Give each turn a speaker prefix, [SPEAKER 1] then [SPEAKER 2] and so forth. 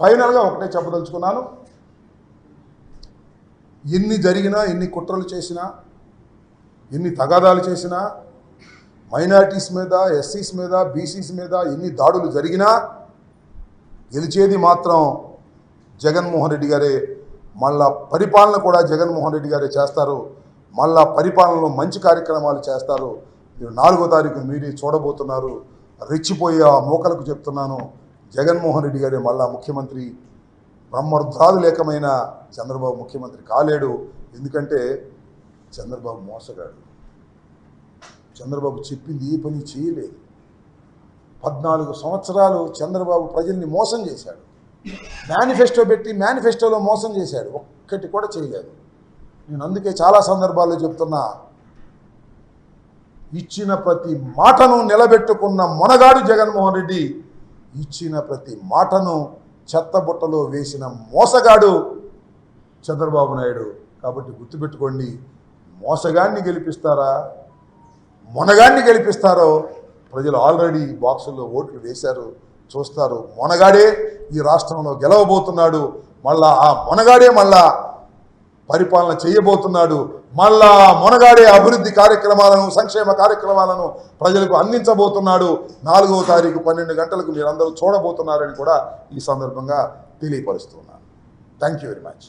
[SPEAKER 1] ఫైనల్గా ఒకటే చెప్పదలుచుకున్నాను. ఎన్ని జరిగినా ఎన్ని కుట్రలు చేసినా ఎన్ని తగాదాలు చేసినా మైనారిటీస్ మీద ఎస్సీస్ మీద బీసీస్ మీద ఎన్ని దాడులు జరిగినా గెలిచేది మాత్రం జగన్మోహన్ రెడ్డి గారే. మళ్ళా పరిపాలన కూడా జగన్మోహన్ రెడ్డి గారే చేస్తారు. మళ్ళా పరిపాలనలో మంచి కార్యక్రమాలు చేస్తారు. మీరు నాలుగో తారీఖు మీరే చూడబోతున్నారు. రెచ్చిపోయి ఆ మోకలకు చెప్తున్నాను. జగన్మోహన్ రెడ్డి గారే మళ్ళా ముఖ్యమంత్రి. బ్రహ్మర్ధాలు లేకమైన చంద్రబాబు ముఖ్యమంత్రి కాలేడు. ఎందుకంటే చంద్రబాబు మోసగాడు. చంద్రబాబు చెప్పింది ఏ పని చేయలేదు. పద్నాలుగు సంవత్సరాలు చంద్రబాబు ప్రజల్ని మోసం చేశాడు. మేనిఫెస్టో పెట్టి మేనిఫెస్టోలో మోసం చేశాడు. ఒక్కటి కూడా చేయలేదు. నేను అందుకే చాలా సందర్భాల్లో చెప్తున్నా. ఇచ్చిన ప్రతి మాటను నిలబెట్టుకున్న మొనగాడు జగన్మోహన్ రెడ్డి. ఇచ్చిన ప్రతి మాటను చెత్తబుట్టలో వేసిన మోసగాడు చంద్రబాబు నాయుడు. కాబట్టి గుర్తుపెట్టుకోండి మోసగాన్ని గెలిపిస్తారా మొనగాన్ని గెలిపిస్తారో ప్రజలు ఆల్రెడీ బాక్సుల్లో ఓట్లు వేశారు చూస్తారు. మొనగాడే ఈ రాష్ట్రంలో గెలవబోతున్నాడు మళ్ళా ఆ మొనగాడే మళ్ళా పరిపాలన చేయబోతున్నాడు. మళ్ళా మొనగాడే అభివృద్ధి కార్యక్రమాలను సంక్షేమ కార్యక్రమాలను ప్రజలకు అందించబోతున్నాడు. నాలుగవ తారీఖు పన్నెండు గంటలకు మీరందరూ చూడబోతున్నారని కూడా ఈ సందర్భంగా తెలియపరుస్తున్నాను. Thank you very much